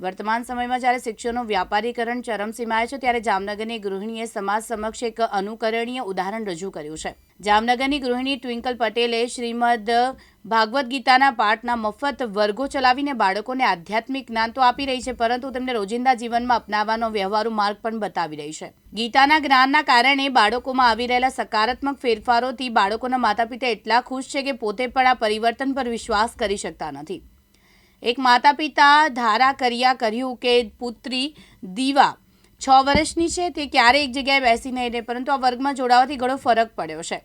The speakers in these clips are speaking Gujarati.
વર્તમાન સમયમાં જ્યારે શિક્ષણનું વ્યાપારીકરણ ચરમસીમાએ છે, ત્યારે જામનગરની ગૃહિણીએ સમાજ સમક્ષ એક અનુકરણીય ઉદાહરણ રજૂ કર્યું છે. જામનગરની ગૃહિણી ટ્વિંકલ પટેલે શ્રીમદ ભાગવદ્ ગીતાના પાઠના મફત વર્ગો ચલાવીને બાળકોને આધ્યાત્મિક જ્ઞાન તો આપી રહી છે, પરંતુ તેમને રોજિંદા જીવનમાં અપનાવવાનો વ્યવહારુ માર્ગ પણ બતાવી રહી છે. ગીતાના જ્ઞાનના કારણે બાળકોમાં આવી રહેલા સકારાત્મક ફેરફારોથી બાળકોના માતા પિતા એટલા ખુશ છે કે પોતે પણ આ પરિવર્તન પર વિશ્વાસ કરી શકતા નથી. એક માતા પિતા ધારા કર્યા કર્યું કે પુત્રી દીવા છ વર્ષની છે, તે ક્યારે એક જગ્યાએ બેસી નહીં રહે, પરંતુ આ વર્ગમાં જોડાવાથી ઘણો ફરક પડ્યો છે.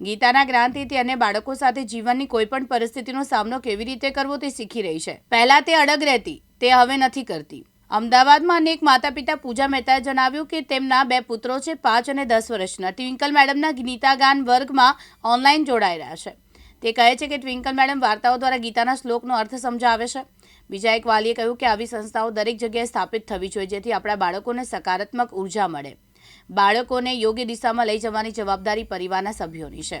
ગીતાના જ્ઞાનથી તે અન્ય બાળકો સાથે જીવનની કોઈ પણ પરિસ્થિતિનો સામનો કેવી રીતે કરવો તે શીખી રહી છે. પહેલાં તે અડગ રહેતી, તે હવે નથી કરતી. અમદાવાદમાં અનેક માતા પિતા પૂજા મહેતાએ જણાવ્યું કે તેમના બે પુત્રો છે, પાંચ અને દસ વર્ષના. ટ્વિંકલ મેડમના ગીતા ગાન વર્ગમાં ઓનલાઈન જોડાઈ રહ્યા છે. તે કહે છે કે ટ્વિંકલ મેડમ વાર્તાઓ દ્વારા ગીતાના શ્લોકનો અર્થ સમજાવે છે. બીજા એક વાલીએ કહ્યું કે આવી સંસ્થાઓ દરેક જગ્યાએ સ્થાપિત થવી જોઈએ, જેથી આપણા બાળકોને સકારાત્મક ઊર્જા મળે. બાળકોને યોગ્ય દિશામાં લઈ જવાની જવાબદારી પરિવારના સભ્યોની છે.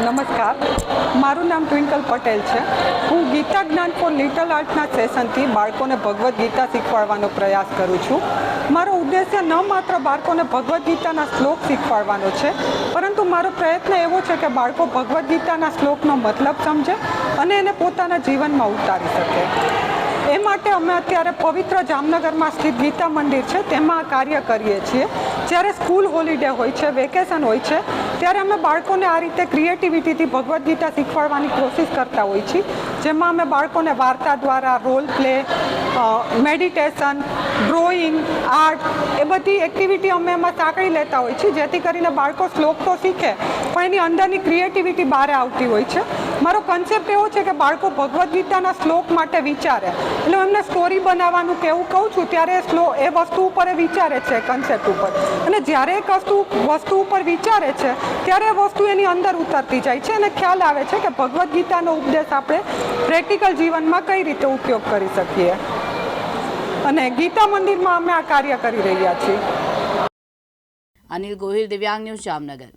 નમસ્કાર. મારું નામ ટ્વિંકલ પટેલ છે. હું ગીતા જ્ઞાન ફોર લિટલ આર્ટના સેશનથી બાળકોને ભગવદ્ ગીતા શીખવાડવાનો પ્રયાસ કરું છું. મારો ઉદ્દેશ્ય ન માત્ર બાળકોને ભગવદ્ ગીતાના શ્લોક શીખવાડવાનો છે, પરંતુ મારો પ્રયત્ન એવો છે કે બાળકો ભગવદ્ ગીતાના શ્લોકનો મતલબ સમજે અને એને પોતાના જીવનમાં ઉતારી શકે. એ માટે અમે અત્યારે પવિત્ર જામનગરમાં સ્થિત ગીતા મંદિર છે, તેમાં કાર્ય કરીએ છીએ. જ્યારે સ્કૂલ હોલિડે હોય છે, વેકેશન હોય છે, ત્યારે અમે બાળકોને આ રીતે ક્રિએટિવિટીથી ભગવદ્ ગીતા શીખવાડવાની કોશિશ કરતા હોઈએ છીએ. જેમાં અમે બાળકોને વાર્તા દ્વારા role play meditation, drawing, art, એ બધી એક્ટિવિટી અમે એમાં સાંકળી લેતા હોઈએ છીએ. જેથી કરીને બાળકો શ્લોક તો શીખે, પણ એની અંદરની ક્રિએટિવિટી બહાર આવતી હોય છે. મારો કન્સેપ્ટ એવો છે કે બાળકો ભગવદ્ ગીતાના શ્લોક માટે વિચારે. એટલે હું એમને સ્ટોરી બનાવવાનું કે એવું કહું છું, ત્યારે શ્લો, એ વસ્તુ ઉપર વિચારે છે કન્સેપ્ટ ઉપર. અને જ્યારે એક વસ્તુ વસ્તુ ઉપર વિચારે છે, ત્યારે વસ્તુ એની અંદર ઉતરતી જાય છે. અને ખ્યાલ આવે છે કે ભગવદ્ ગીતાનો ઉપદેશ આપણે પ્રેક્ટિકલ જીવનમાં કઈ રીતે ઉપયોગ કરી શકીએ. અને ગીતા મંદિરમાં અમે આ કાર્ય કરી રહ્યા છીએ. અનિલ ગોહિલ, દિવ્યાંગ ન્યૂઝ જામનગર.